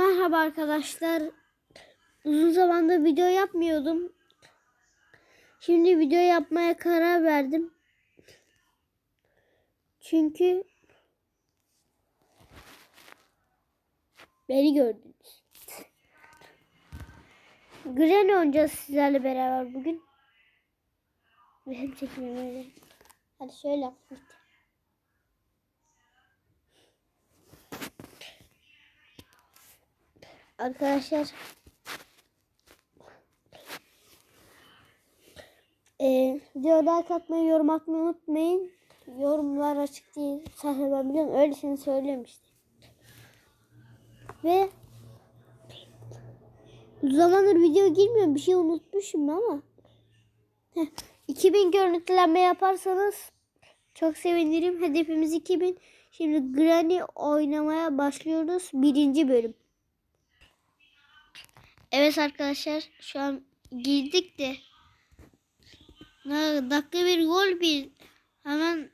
Merhaba arkadaşlar. Uzun zamandır video yapmıyordum. Şimdi video yapmaya karar verdim. Çünkü beni gördünüz. Granny oynayacağız sizlerle beraber bugün. Benim çekimim öyle. Hadi şöyle yap. Arkadaşlar Ee, videoya like atmayı, yorum atmayı unutmayın. Yorumlar açık değil. Zaten ben biliyorum. Öylesini söylemiştim. Ve uzun zamandır video girmiyorum. Bir şey unutmuşum ama. Heh, 2000 görüntülenme yaparsanız çok sevinirim. Hedefimiz 2000. Şimdi Granny oynamaya başlıyoruz. Birinci bölüm. Evet arkadaşlar şu an girdik de dakika bir gol bir hemen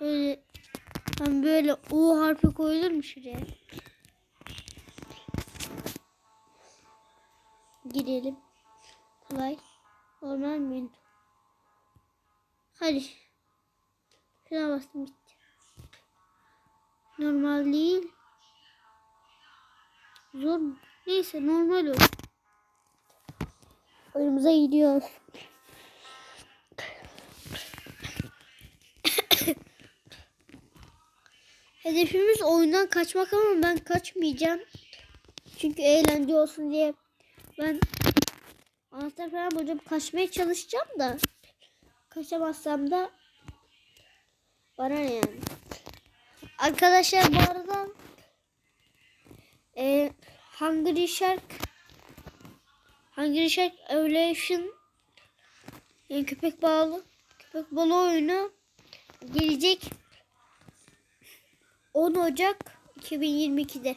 böyle hemen böyle U harfi koyulur mu şuraya? Girelim. Kolay. Normal menü. Hadi. Şuna bastım gitti. Normal değil. Zor mu? Neyse normal olsun. Oyunumuza gidiyoruz. Hedefimiz oyundan kaçmak ama ben kaçmayacağım. Çünkü eğlence olsun diye ben anahtar falan bulacağım. Kaçmaya çalışacağım da kaçamazsam da bana ne yani. Arkadaşlar bu arada e, Hungry Shark Hungry Shark Evolution yani köpek balı köpek balı oyunu gelecek 10 Ocak 2022'de.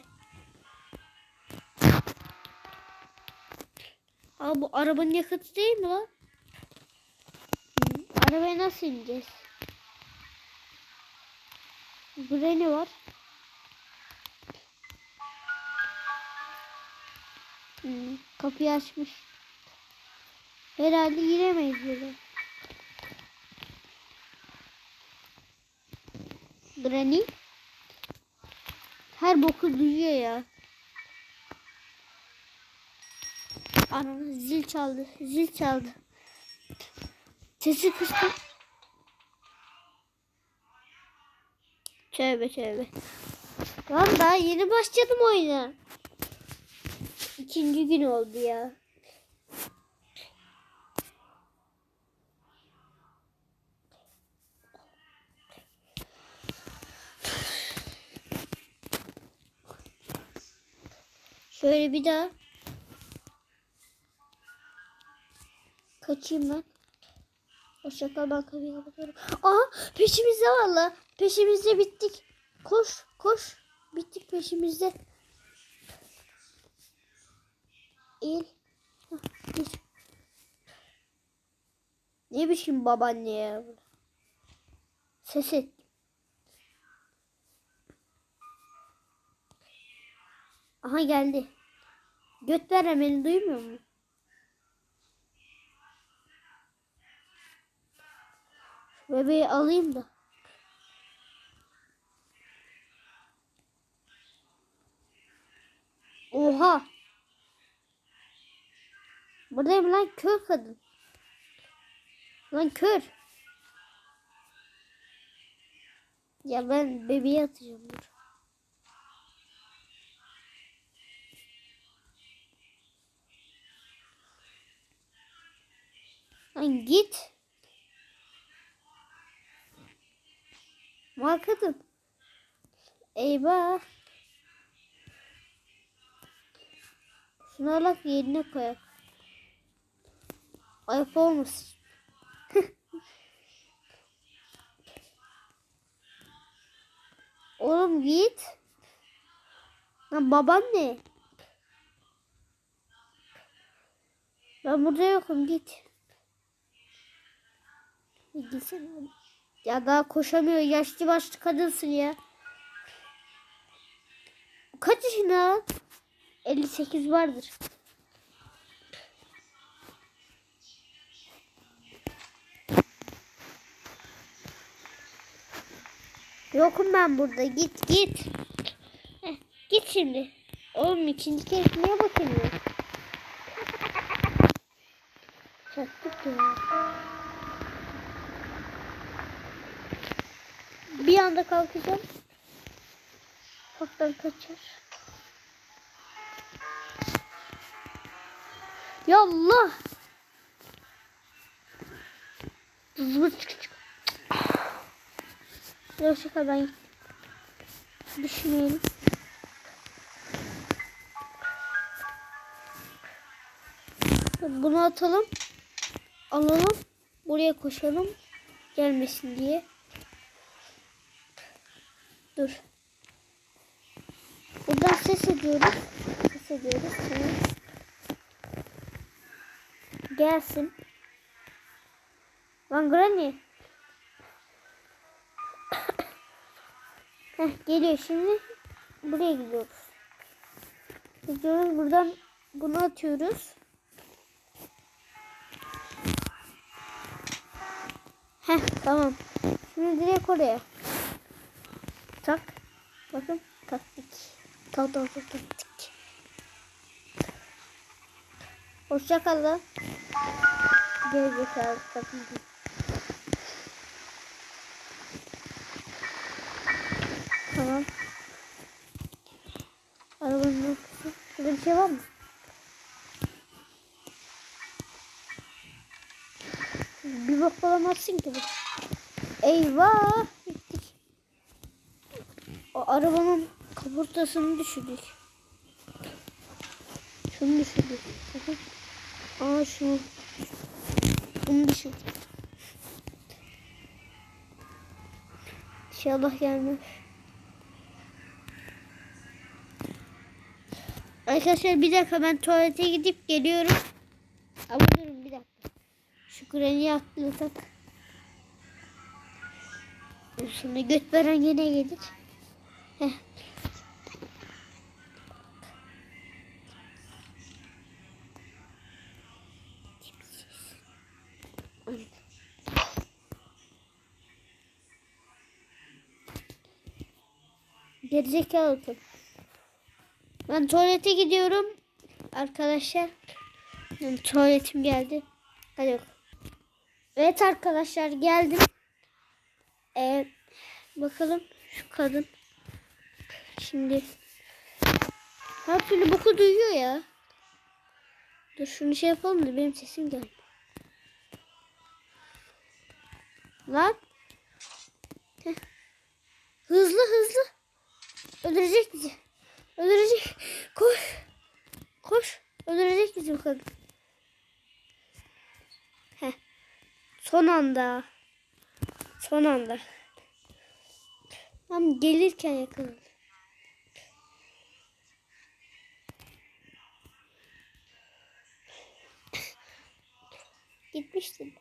Aa bu arabanın yakıtı değil mi lan? Arabaya nasıl ineceğiz? Burada ne var? Hmm, kapıyı açmış. Herhalde giremeyiz böyle. Granny. Her boku duyuyor ya. Ananı zil çaldı. Zil çaldı. Sesi kıstı. Tövbe tövbe. Lan daha yeni başladım oyuna. İkinci gün oldu ya. Şöyle bir daha. Kaçayım ben. Hoşçakal ben kapıyı kapatıyorum. Aha peşimizde valla. Peşimizde bittik. Koş koş. Bittik peşimizde. İl. Ne biçim babaanne ya. Ses et. Aha geldi. Göt veren beni duymuyor mu? Bebeği alayım da. Oha. Buradayım lan kör kadın. Lan kör. Ya ben bebeği atacağım dur. Lan git. Var kadın. Eyvah. Şunu alak yerine koyak. Ayıp olmasın. Oğlum git. Lan baban ne? Ben burada yokum git. Gitsene. Ya daha koşamıyor. Yaşlı başlı kadınsın ya. Kaç yaşında? 58 vardır. Yokum ben burada. Git git. Heh, git şimdi. Oğlum ikinci kez niye bakılmıyor? Çattık ya. Bir anda kalkacağım. Ufaktan kaçar. Ya Allah. Zıvır çık Hoşçakal ben düşünelim. Bunu atalım. Alalım. Buraya koşalım. Gelmesin diye. Dur. Buradan ses ediyoruz. Ses ediyoruz. Tamam. Gelsin. Lan Granny. Heh, geliyor şimdi. Buraya gidiyoruz. Gidiyoruz buradan bunu atıyoruz. Heh tamam. Şimdi direkt oraya. Tak. Bakın taktik. Tak tak tak taktik. Hoşça kalın. Gelecek abi takım. Tamam. Arabanın ortası. Burada bir şey var mı? Bir bak bulamazsın ki. Eyvah. Gittik. O arabanın kaportasını düşürdük. Şunu düşürdük. Bakın. Aa şunu. Bunu düşürdük. İnşallah gelmez. Arkadaşlar bir dakika ben tuvalete gidip geliyorum. Ama durun bir dakika. Şu kreni atlatak. Şimdi göt veren yine gelir. Heh. Gerizekalı kız. Ben tuvalete gidiyorum. Arkadaşlar. Benim tuvaletim geldi. Hadi bakalım. Evet arkadaşlar geldim. Ee, bakalım şu kadın. Şimdi her türlü boku duyuyor ya. Dur şunu şey yapalım da benim sesim gelmiyor. Lan. Heh. Hızlı hızlı. Öldürecek bizi. Öldürecek. Koş. Koş. Öldürecek bizi bu kadın. Heh. Son anda. Son anda. Tam gelirken yakaladı. Gitmiştim.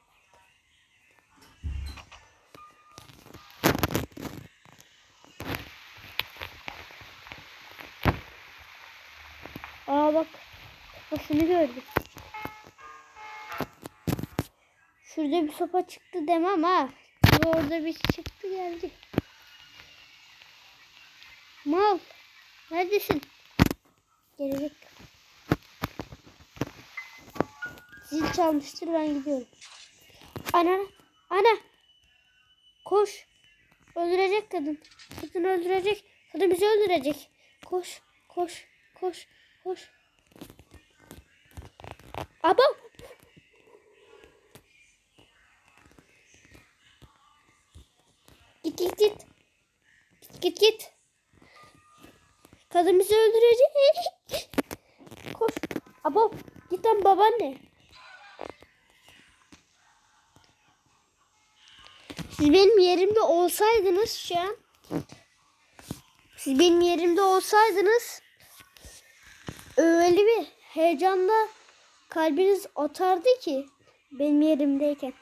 Aa bak. Kafasını gördüm. Şurada bir sopa çıktı demem ha. Orada bir çıktı geldi. Mal. Neredesin? Gelecek. Zil çalmıştır ben gidiyorum. Ana. Ana. Koş. Öldürecek kadın. Kadın öldürecek. Kadın bizi öldürecek. Koş. Koş. Koş. Koş. Aba. Git git git. Git git git. Kadın bizi öldürecek. Koş. Abo. Git lan babaanne. Siz benim yerimde olsaydınız şu an. Siz benim yerimde olsaydınız öyle bir heyecanla kalbiniz atardı ki benim yerimdeyken.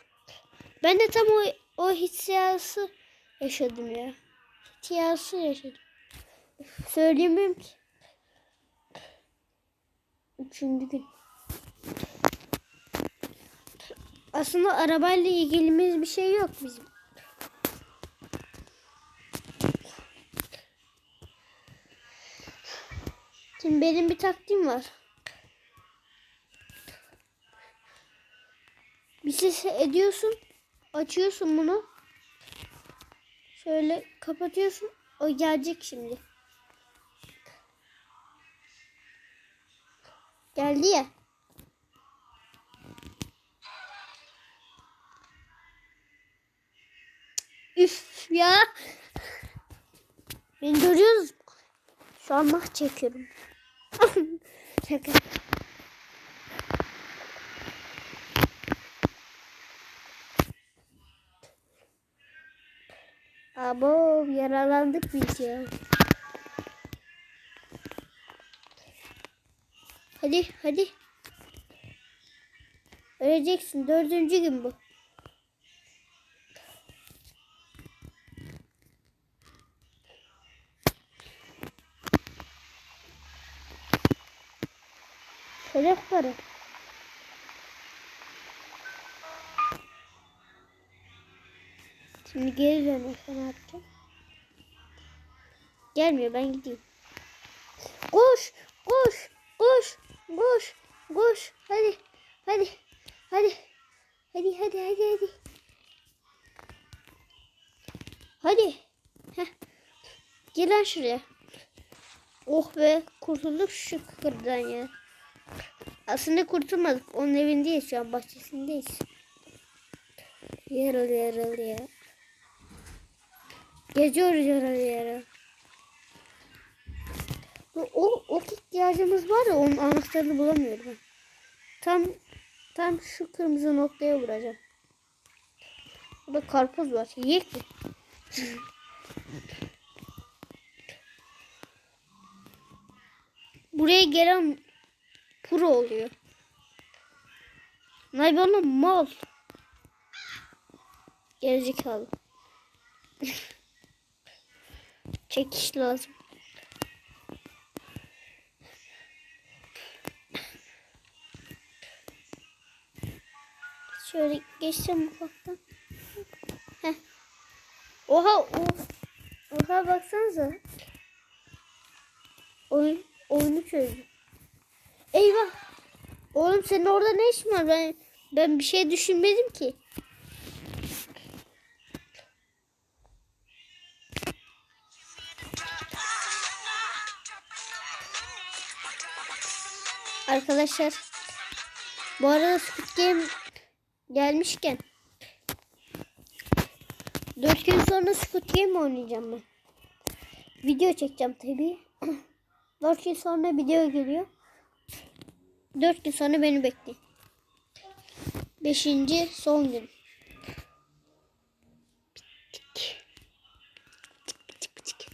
Ben de tam o, o hissiyatı yaşadım ya. Hissiyatı yaşadım. Söyleyemem ki. Üçüncü gün. Aslında arabayla ilgilimiz bir şey yok bizim. Şimdi benim bir taktiğim var. Bir ses ediyorsun. Açıyorsun bunu. Şöyle kapatıyorsun. O gelecek şimdi. Geldi ya. Üf ya. Beni görüyoruz. Şu an mah çekiyorum. Şaka. Abo yaralandık biz ya. Hadi hadi. Öleceksin. Dördüncü gün bu. Hedef para. Şimdi geri dönüyorsa ne yapacağım? Gelmiyor ben gideyim. Koş, koş, koş, koş, koş. Hadi, hadi, hadi. Hadi, hadi, hadi, hadi. Hadi. Heh. Gel lan şuraya. Oh be, kurtulduk şu kıkırdan ya. Aslında kurtulmadık. Onun evindeyiz şu an, bahçesindeyiz. Yaralı yaralı ya. Geziyoruz yaralı. Bu- O ok ihtiyacımız var ya onun anahtarını bulamıyorum. Tam tam şu kırmızı noktaya vuracağım. Burada karpuz var. Yiyek mi? Buraya gelen pro oluyor. Naybana mal. Gerizekalı. Çekiş lazım. Şöyle geçsem ufaktan. Heh. Oha o. Oha baksanıza. Oyun, oyunu çözdüm. Eyvah. Oğlum senin orada ne işin var? Ben, ben bir şey düşünmedim ki. Arkadaşlar bu arada Squid Game gelmişken 4 gün sonra Squid Game oynayacağım ben. Video çekeceğim tabii. 4 gün sonra video geliyor. 4 gün sonra beni bekleyin. 5. son gün. Bittik. Bittik bittik.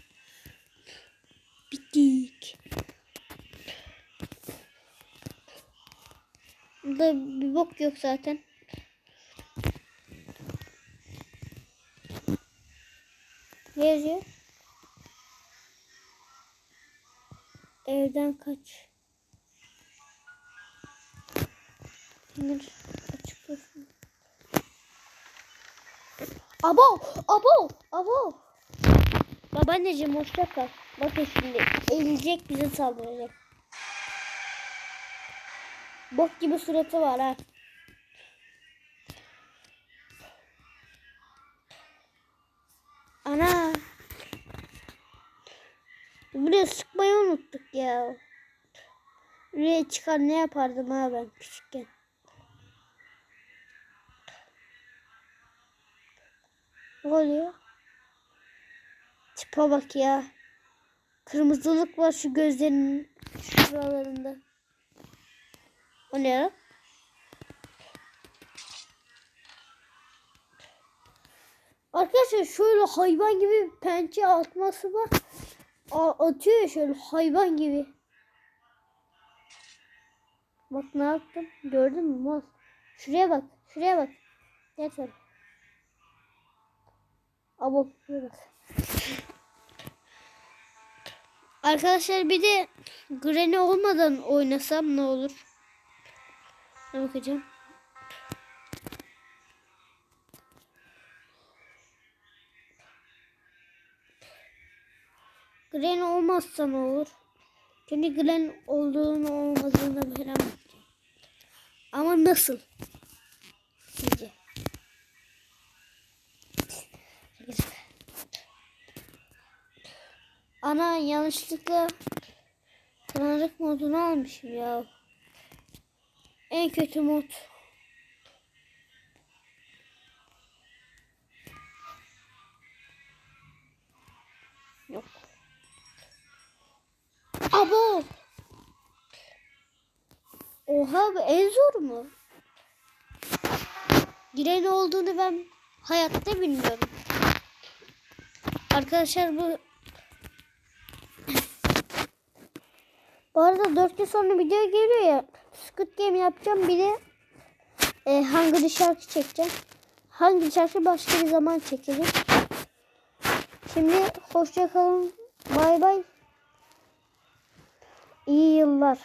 Bittik. Burada bir bok yok zaten. Ne yazıyor? Evden kaç. Sinir açık olsun. Abo! Abo! Abo! Babaanneciğim hoşça kal. Bakın şimdi eğilecek bize saldıracak. Bok gibi suratı var ha. Ana. Buraya sıkmayı unuttuk ya. Buraya çıkar ne yapardım ha ben küçükken. Ne oluyor? Tipe bak ya. Kırmızılık var şu gözlerinin şuralarında. O ne? Arkadaşlar şöyle hayvan gibi pençe atması var. A- atıyor şöyle hayvan gibi. Bak ne yaptım? Gördün mü? Mal. Şuraya bak. Şuraya bak. Gel. Abo şuraya bak. Arkadaşlar bir de Granny olmadan oynasam ne olur? Ne bakacağım. Granny olmazsa ne olur? Çünkü Granny olduğunu olmadığını bilemem. Ama nasıl? Sizce? Ana yanlışlıkla tanıdık modunu almışım ya. En kötü mod. Yok. Abo. Oha bu en zor mu? Giren olduğunu ben hayatta bilmiyorum. Arkadaşlar bu Bu arada 4 gün sonra video geliyor ya. Squid Game yapacağım. Bir de e, hangi şarkı çekeceğim. Hangi şarkı başka bir zaman çekelim. Şimdi hoşça kalın. Bay bay. İyi yıllar.